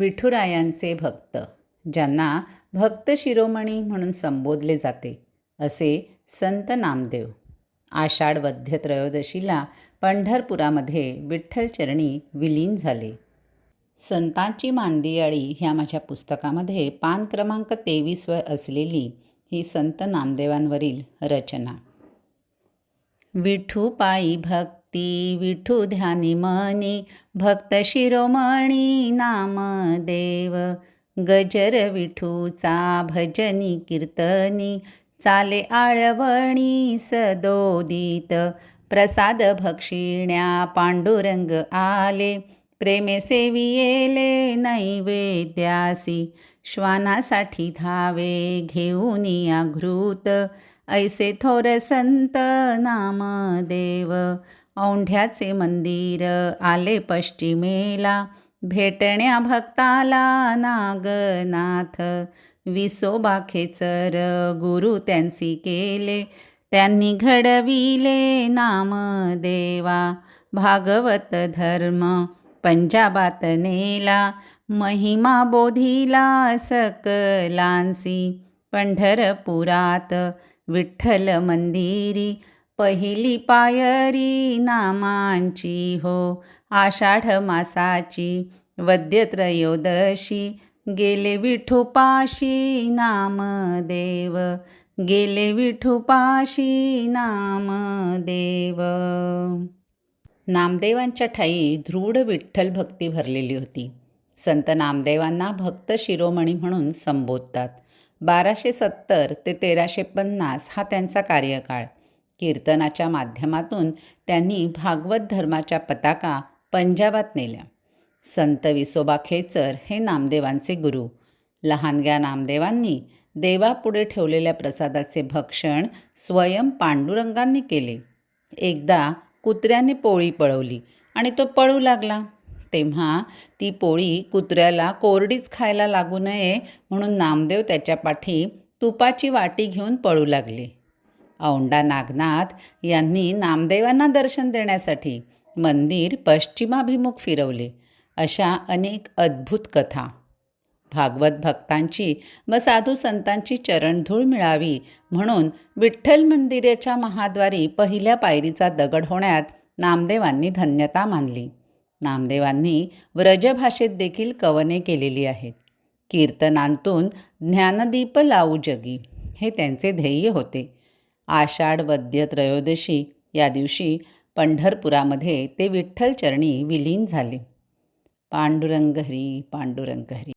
विठुरायांचे भक्त ज्यांना भक्त शिरोमणी म्हणून संबोधले जाते असे संत नामदेव. आषाढ वद्य त्रयोदशीला पंढरपुरामध्ये विठ्ठलचरणी विलीन झाले. संतांची मांदियाळी ह्या माझ्या पुस्तकामध्ये पान क्रमांक तेवीसवर असलेली ही संत नामदेवांवरील रचना. विठू पायी भक्त विठू ध्यानी मनी भक्त शिरोमणी नाम देव. गजर विठूचा भजनी कीर्तनी चाले आळवणी सदोदित. प्रसाद भक्षिण्या पांडुरंग आले प्रेमे सेवियेले नैवेद्यासी. श्वानासाठी धावे घेऊन या घृत ऐसे थोर संत नामदेव औंढ्याचे मंदिर आले पश्चिमेला. भेटण्या भक्ताला नागनाथ. विसोबा खेचर गुरु त्यांसी केले. त्यांनी घडविले नामदेवा भागवत धर्म पंजाबात नेला. महिमा बोधिला सकलांसी. पंढरपुरात विठ्ठल मंदिरी. पहिली पायरी नामांची हो आषाढ मासाची वद्यत्रयोदशी गेले विठुपाशी नामदेव गेले विठुपाशी नामदेव. नामदेवांच्या ठाई दृढ विठ्ठल भक्ती भरलेली होती. संत नामदेवांना भक्त शिरोमणी म्हणून संबोधतात. बाराशे सत्तर ते तेराशे पन्नास हा त्यांचा कार्यकाळ. कीर्तनाच्या माध्यमातून त्यांनी भागवत धर्माच्या पताका पंजाबात नेल्या. संत विसोबा खेचर हे नामदेवांचे गुरु. लहानग्या नामदेवांनी देवापुढे ठेवलेल्या प्रसादाचे भक्षण स्वयं पांडुरंगांनी केले. एकदा कुत्र्याने पोळी पळवली आणि तो पळू लागला. तेव्हा ती पोळी कुत्र्याला कोरडीच खायला लागू नये म्हणून नामदेव त्याच्या पाठी तुपाची वाटी घेऊन पळू लागले. औंडा नागनाथ यांनी नामदेवांना दर्शन देण्यासाठी मंदिर पश्चिमाभिमुख फिरवले. अशा अनेक अद्भुत कथा. भागवत भक्तांची व साधू संतांची चरणधूळ मिळावी म्हणून विठ्ठल मंदिराच्या महाद्वारी पहिल्या पायरीचा दगड होण्यात नामदेवांनी धन्यता मानली. नामदेवांनी व्रजभाषेत देखील कवने केलेली आहेत. कीर्तनांतून ज्ञानदीप लावू जगी हे त्यांचे ध्येय होते. आषाढ वद्य त्रयोदशी या दिवशी पंढरपुरामध्ये ते विठ्ठलचरणी विलीन झाले. पांडुरंग हरी पांडुरंग हरी.